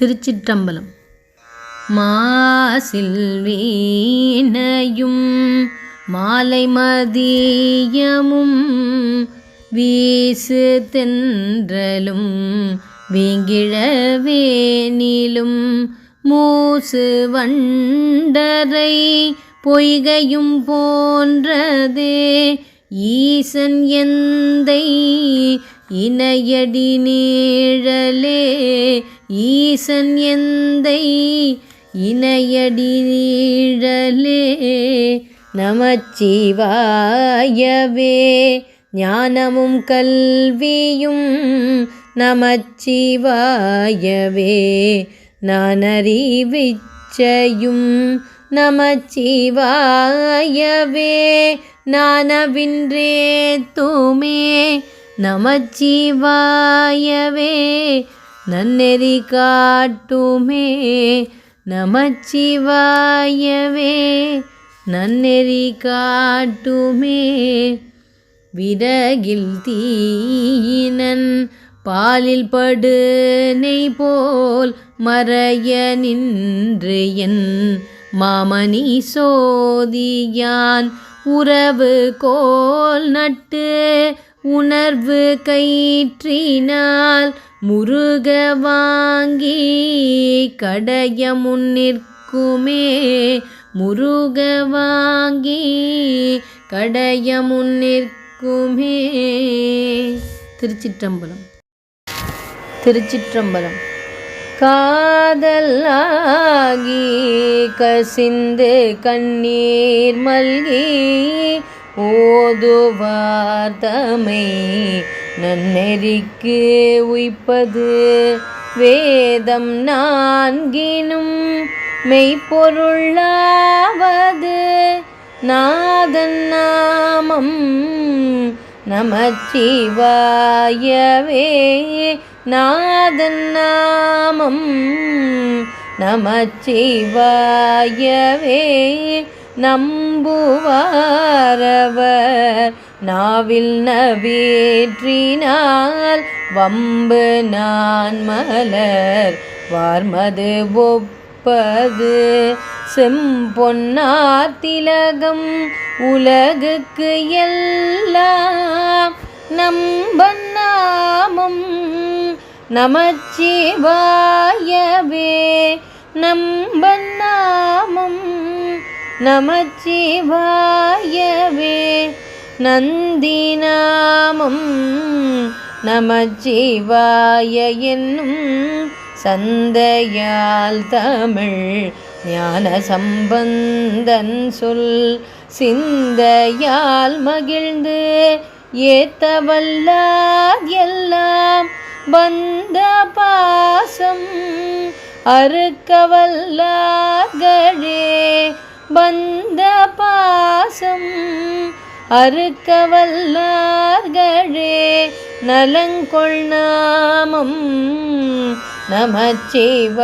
திருச்சிற்றம்பலம். மாசில் வீணையும் மாலை மதியமும் வீசு தென்றலும் வீங்கிழவேனிலும் மூசு வண்டரை பொய்கையும் போன்றதே ஈசன் எந்தை இணையடி நீழலே. ஈசன் எந்தை இணையடி நீழலே. நமச்சிவாயவே ஞானமும் கல்வியும் நமச்சிவாயவே. நானறிவிச்சையும் நமச்சிவாயவே. நானவின்றே தூமே நமச்சிவாயவே. நன்னெறி காட்டுமே நமச்சிவாயவே. நன்னெறி காட்டுமே விறகில் தீயினன் பாலில் படு நெய் போல் மறைய நின்று என் மாமணி சோதியான் உறவு கோல் நட்டு உணர்வு கயிற்றினால் முருக வாங்கி கடைய முன்னிற்குமே முருக வாங்கி கடைய முன்னிற்குமே திருச்சிற்றம்பலம். திருச்சிற்றம்பலம். காதலாகி கசிந்து கண்ணீர் மல்கி ஓதுவார் தமை நன்னெறிக்கு உய்ப்பது. வேதம் நான்கினும் மெய்ப்பொருளாவது நாதன் நாமம் நமச்சிவாயவே நாதன் நாமம் நமச்சிவாயவே நம்புவாரவர். நாவில் நவேற்றினால் வம்பு நான் மலர். வார்மது ஒப்பு நிற்பது செம்பொன்னார் திலகம் உலகுக்கு எல்லாம் நம்பன்னாமம் நமச்சிவாயவே நம்பன்னாமம் நமச்சிவாயவே நந்திநாமம் நமச்சிவாய என்னும் சந்தையால் தமிழ் ஞான சம்பந்தன் சொல். சிந்தையால் மகிழ்ந்து ஏத்தவல்லார் எல்லாம் வந்த பாசம் அறுக்கவல்லார்களே. வந்த பாசம் அறுக்கவல்லார்களே நலங்கொள் நாமம் நமச்சிவாயவே.